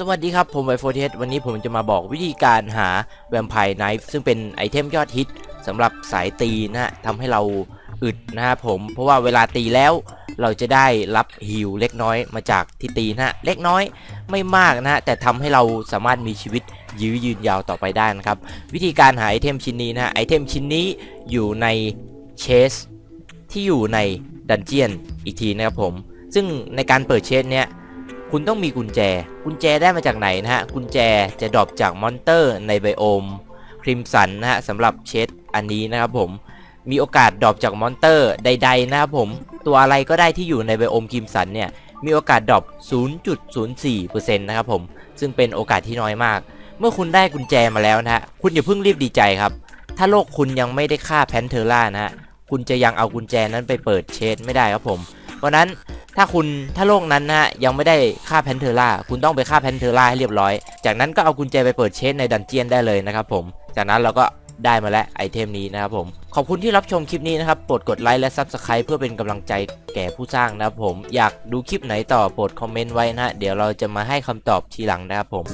สวัสดีครับ ผมไวโฟเทสวันนี้ผมจะมาบอกวิธีการหาแวมไพร์ไนฟ์ซึ่งเป็นไอเทมยอดฮิตสำหรับสายตีนะฮะทำให้เราอึดนะครับผม เพราะว่าเวลาตีแล้วเราจะได้รับฮิลเล็กน้อยมาจากที่ตีนะฮะเล็กน้อยไม่มากนะฮะแต่ทำให้เราสามารถมีชีวิตยื้อยืนยาวต่อไปได้นะครับ วิธีการหาไอเทมชิ้นนี้นะฮะไอเทมชิ้นนี้อยู่ในเชสที่อยู่ในดันเจียนอีกทีนะครับผม ซึ่งในการเปิดเชสเนี้ย คุณต้องมีกุญแจ กุญแจได้มาจากไหนนะฮะ กุญแจจะดรอปจากมอนเตอร์ในไบโอมคริมสันนะฮะสำหรับเชดอันนี้นะครับผม มีโอกาสดรอปจากมอนเตอร์ใด ๆ นะครับผม ตัวอะไรก็ได้ที่อยู่ในไบโอมคริมสันเนี่ย มีโอกาสดรอป 0.04%นะครับผม ซึ่งเป็นโอกาสที่น้อยมาก เมื่อคุณได้กุญแจมาแล้วนะฮะ คุณอย่าเพิ่งรีบดีใจครับ ถ้าโลกคุณยังไม่ได้ฆ่าแพนเทอร่านะฮะ คุณจะยังเอากุญแจนั้นไปเปิดเชดไม่ได้ครับผม เพราะนั้น ถ้าคุณถ้าโลกนั้นนะฮะยังไม่ได้ฆ่าแพนเทอร่าคุณต้องไปฆ่าแพนเทอร่าให้เรียบร้อย จากนั้นก็เอากุญแจไปเปิดเชสในดันเจียนได้เลยนะครับผมจากนั้นเราก็ได้มาแล้วไอเทมนี้นะครับผม ขอบคุณที่รับชมคลิปนี้นะครับโปรดกดไลค์และ Subscribe เพื่อเป็นกำลังใจแก่ผู้สร้างนะครับผมอยากดูคลิปไหนต่อโปรดคอมเมนต์ไว้นะฮะเดี๋ยวเราจะมาให้คำตอบทีหลังนะครับผม